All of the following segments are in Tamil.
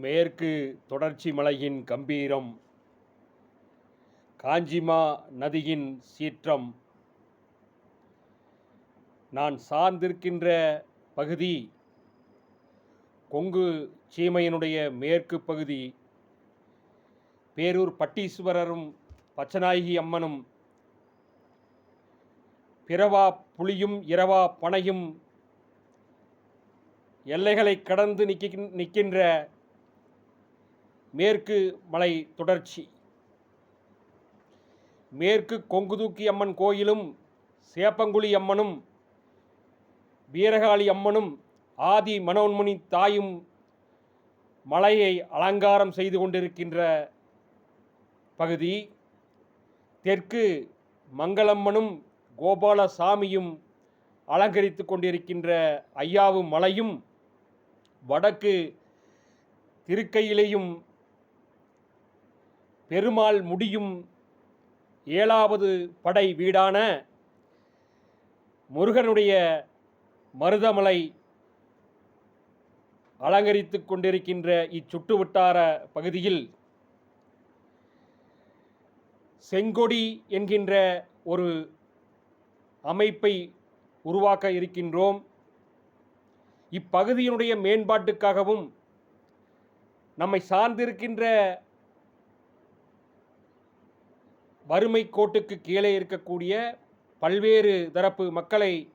மேற்கு தொடர்ச்சி மலையின் கம்பீரம் காஞ்சிமா நதியின் சீற்றம். நான் சார்ந்திருக்கின்ற பகுதி கொங்கு சீமையினுடைய மேற்கு பகுதி. பேரூர் பட்டீஸ்வரரும் பச்சநாயகி அம்மனும் பிறவா புலியும் இரவா பனையும் எல்லைகளை கடந்து நிற்கின் நிற்கின்ற மேற்கு மலை தொடர்ச்சி. மேற்கு கொங்குதூக்கி அம்மன் கோயிலும் சேப்பங்குழி அம்மனும் வீரகாளி அம்மனும் ஆதி மனோன்மணி தாயும் மலையை அலங்காரம் செய்து கொண்டிருக்கின்ற பகுதி. தெற்கு மங்களம்மனும் கோபாலசாமியும் அலங்கரித்து கொண்டிருக்கின்ற ஐயாவு மலையும் வடக்கு திருக்கையிலேயும் பெருமாள் முடியும் ஏழாவது படை வீடான முருகனுடைய மருதமலை அலங்கரித்து கொண்டிருக்கின்ற இச்சுட்டு வட்டார பகுதியில் செங்கொடி என்கின்ற ஒரு அமைப்பை உருவாக்க இருக்கின்றோம். இப்பகுதியினுடைய மேம்பாட்டுக்காகவும் நம்மை சார்ந்திருக்கின்ற வறுமை கோட்டுக்கு கீழே இருக்கக்கூடிய பல்வேறு தரப்பு மக்களை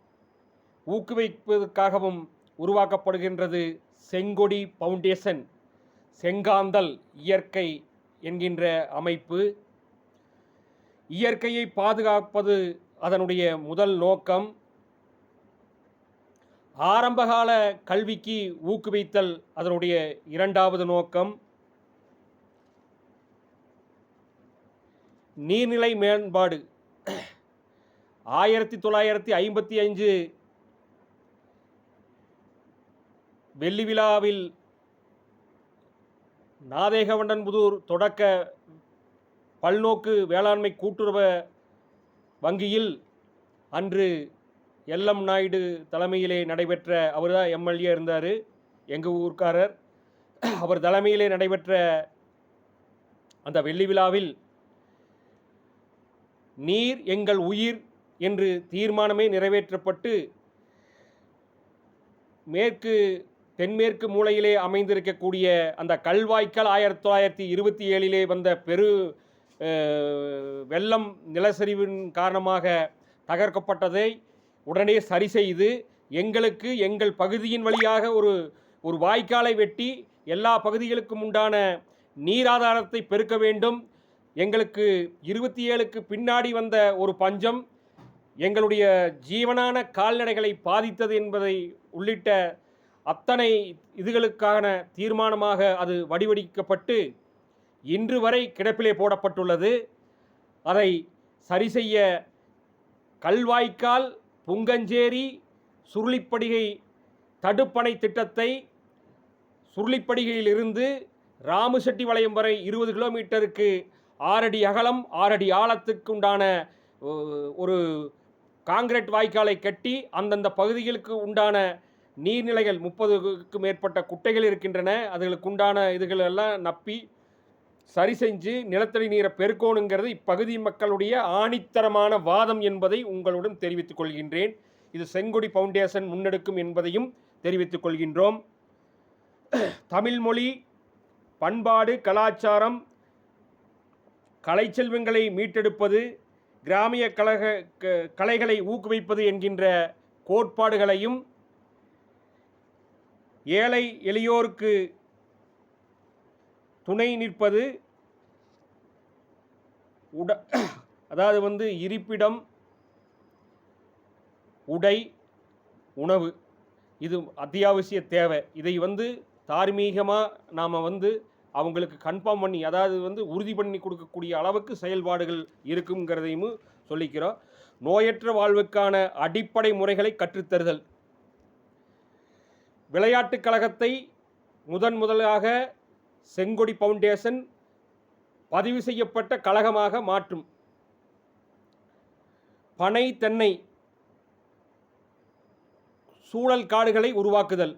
ஊக்குவிப்பதற்காகவும் உருவாக்கப்படுகின்றது செங்கொடி ஃபவுண்டேஷன் செங்காந்தல் இயற்கை என்கின்ற அமைப்பு. இயற்கையை பாதுகாப்பது அதனுடைய முதல் நோக்கம். ஆரம்பகால கல்விக்கு ஊக்குவித்தல் அதனுடைய இரண்டாவது நோக்கம். நீர்நிலை மேம்பாடு. ஆயிரத்தி தொள்ளாயிரத்தி ஐம்பத்தி அஞ்சு வெள்ளி விழாவில் நாதேகவண்டன்புதூர் தொடக்க பல்நோக்கு வேளாண்மை கூட்டுறவ வங்கியில் அன்று எல்எம் நாயுடு தலைமையிலே நடைபெற்ற அவர் தான் எம்எல்ஏ இருந்தார் எங்கள் ஊர்க்காரர். அவர் தலைமையிலே நடைபெற்ற அந்த வெள்ளி விழாவில் நீர் எங்கள் உயிர் என்று தீர்மானமே நிறைவேற்றப்பட்டு மேற்கு தென்மேற்கு மூலையிலே அமைந்திருக்கக்கூடிய அந்த கல்வாய்க்கால் ஆயிரத்தி தொள்ளாயிரத்தி இருபத்தி ஏழிலே வந்த பெரு வெள்ளம் நிலச்சரிவின் காரணமாக தகர்க்கப்பட்டதை உடனே சரி செய்து எங்களுக்கு எங்கள் பகுதியின் வழியாக ஒரு ஒரு வாய்க்காலை வெட்டி எல்லா பகுதிகளுக்கும் உண்டான நீராதாரத்தை பெருக்க வேண்டும். எங்களுக்கு இருபத்தி ஏழுக்கு பின்னாடி வந்த ஒரு பஞ்சம் எங்களுடைய ஜீவனான கால்நடைகளை பாதித்தது என்பதை உள்ளிட்ட அத்தனை இதுகளுக்கான தீர்மானமாக அது வடிவடிக்கப்பட்டு இன்று வரை கிடப்பிலே போடப்பட்டுள்ளது. அதை சரி செய்ய கல்வாய்க்கால் புங்கஞ்சேரி சுருளிப்படிகை தடுப்பணை திட்டத்தை சுருளிப்படிகையிலிருந்து ராமசெட்டிபாளையம் வரை இருபது கிலோமீட்டருக்கு ஆறடி அகலம் ஆறடி ஆழத்துக்கு உண்டான ஒரு காங்கிரீட் வாய்க்காலை கட்டி அந்தந்த பகுதிகளுக்கு உண்டான நீர்நிலைகள் முப்பதுக்கும் மேற்பட்ட குட்டைகள் இருக்கின்றன. அதுகளுக்கு உண்டான நப்பி சரி செஞ்சு நிலத்தடி நீரை பெருக்கோணுங்கிறது இப்பகுதி மக்களுடைய ஆணித்தரமான வாதம் என்பதை உங்களுடன் தெரிவித்துக் கொள்கின்றேன். இது செங்கொடி ஃபவுண்டேஷன் முன்னெடுக்கும் என்பதையும் தெரிவித்துக் கொள்கின்றோம். தமிழ்மொழி பண்பாடு கலாச்சாரம் கலைச்செல்வங்களை மீட்டெடுப்பது கிராமிய கழக க- கலைகளை ஊக்குவிப்பது என்கின்ற கோட்பாடுகளையும் ஏழை எளியோருக்கு துணை நிற்பது உட அதாவது வந்து இருப்பிடம் உடை உணவு. இது அத்தியாவசிய தேவை. இதை வந்து தார்மீகமாக நாம் வந்து அவங்களுக்கு கன்ஃபார்ம் பண்ணி அதாவது வந்து உறுதி பண்ணி கொடுக்கக்கூடிய அளவுக்கு செயல்பாடுகள் இருக்குங்கிறதையும் சொல்லிக்கிறோம். நோயற்ற வாழ்வுக்கான அடிப்படை முறைகளை கற்றுத்தருதல். விளையாட்டுக் கழகத்தை முதன் முதலாக செங்கொடி ஃபவுண்டேஷன் பதிவு செய்யப்பட்ட கழகமாக மாற்றும். பனை தென்னை சூழல் காடுகளை உருவாக்குதல்.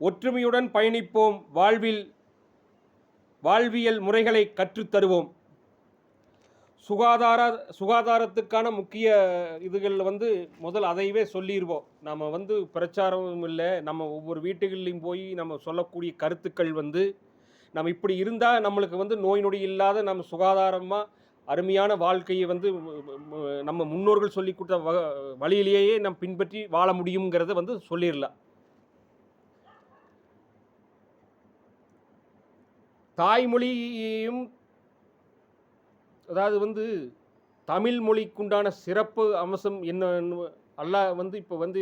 ஒற்றுமையுடன் பயணிப்போம். வாழ்வில் வாழ்வியல் முறைகளை கற்றுத்தருவோம். சுகாதார சுகாதாரத்துக்கான முக்கிய இதுகள் வந்து முதல் அதையவே சொல்லிடுவோம் நம்ம வந்து பிரச்சாரமும் இல்லை. நம்ம ஒவ்வொரு வீட்டுகள்லையும் போய் நம்ம சொல்லக்கூடிய கருத்துக்கள் வந்து நம்ம இப்படி இருந்தால் நம்மளுக்கு வந்து நோய் நொடி இல்லாத நம்ம சுகாதாரமாக அருமையான வாழ்க்கையை வந்து நம்ம முன்னோர்கள் சொல்லி கொடுத்த வ வழியிலேயே நம்ம பின்பற்றி வாழ முடியுங்கிறத வந்து சொல்லிடலாம். தாய்மொழியையும் அதாவது வந்து தமிழ் மொழிக்குண்டான சிறப்பு அம்சம் என்ன எல்லாம் வந்து இப்போ வந்து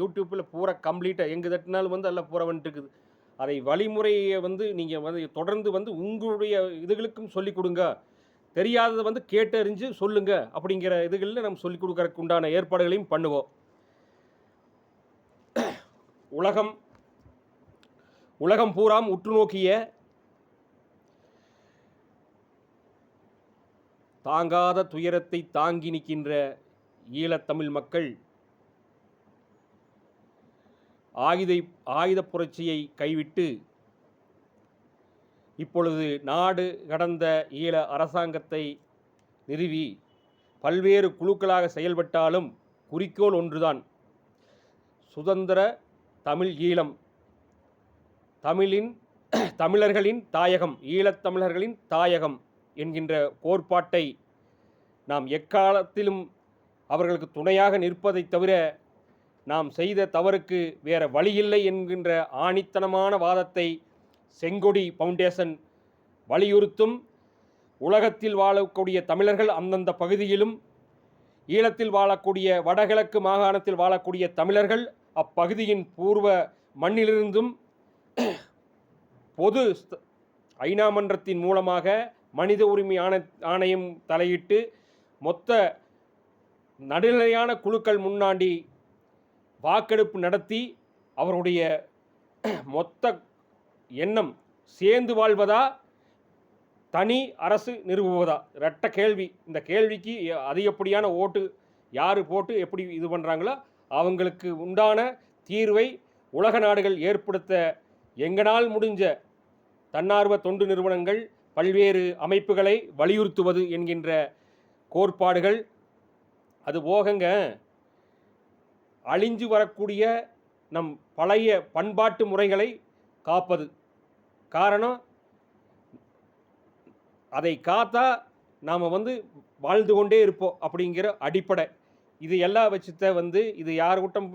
யூடியூப்பில் பூரா கம்ப்ளீட்டாக எங்கே தட்டினாலும் வந்து எல்லாம் பூரா வந்துட்டுருக்குது. அதை வழிமுறையை வந்து நீங்கள் வந்து தொடர்ந்து வந்து உங்களுடைய இதுகளுக்கும் சொல்லிக் கொடுங்க. தெரியாததை வந்து கேட்டறிஞ்சு சொல்லுங்க அப்படிங்கிற இதுகளில் நம்ம சொல்லிக் கொடுக்கறதுக்கு உண்டான ஏற்பாடுகளையும் பண்ணுவோம். உலகம் உலகம் பூராம் உற்று நோக்கிய தாங்காத துயரத்தை தாங்கி நிற்கின்ற ஈழத்தமிழ் மக்கள் ஆயுத ஆயுதப் புரட்சியை கைவிட்டு இப்பொழுது நாடு கடந்த ஈழ அரசாங்கத்தை நிறுவி பல்வேறு குழுக்களாக செயல்பட்டாலும் குறிக்கோள் ஒன்றுதான். சுதந்திர தமிழ் ஈழம். தமிழின் தமிழர்களின் தாயகம் ஈழத்தமிழர்களின் தாயகம். என்கின்ற கோட்பாட்டை நாம் எக்காலத்திலும் அவர்களுக்கு துணையாக நிற்பதைத் தவிர நாம் செய்த தவறுக்கு வேறு வழியில்லை என்கின்ற ஆணித்தனமான வாதத்தை செங்கொடி ஃபவுண்டேஷன் வலியுறுத்தும். உலகத்தில் வாழக்கூடிய தமிழர்கள் அந்தந்த பகுதியிலும் ஈழத்தில் வாழக்கூடிய வடகிழக்கு மாகாணத்தில் வாழக்கூடிய தமிழர்கள் அப்பகுதியின் பூர்வ மண்ணிலிருந்தும் பொது ஸ்த- ஐநா மன்றத்தின் மூலமாக மனித உரிமை ஆணை ஆணையம் தலையிட்டு மொத்த நடுநிலையான குழுக்கள் முன்னாடி வாக்கெடுப்பு நடத்தி அவருடைய மொத்த எண்ணம் சேர்ந்து வாழ்வதா? தனி அரசு நிறுவுவதா? ரெட்ட கேள்வி. இந்த கேள்விக்கு அதிகப்படியான ஓட்டு யார் போட்டு எப்படி இது பண்ணுறாங்களோ அவங்களுக்கு உண்டான தீர்வை உலக நாடுகள் ஏற்படுத்த எங்களால் முடிஞ்ச தன்னார்வ தொண்டு நிறுவனங்கள் பல்வேறு அமைப்புகளை வலியுறுத்துவது என்கின்ற கோட்பாடுகள். அது போகங்க அழிஞ்சு வரக்கூடிய நம் பழைய பண்பாட்டு முறைகளை காப்பது. காரணம் அதை காத்தா நாம் வந்து வாழ்ந்து கொண்டே இருப்போம் அப்படிங்கிற அடிப்படை. இது எல்லா வச்சுத்த வந்து இது யார் கூட்டம்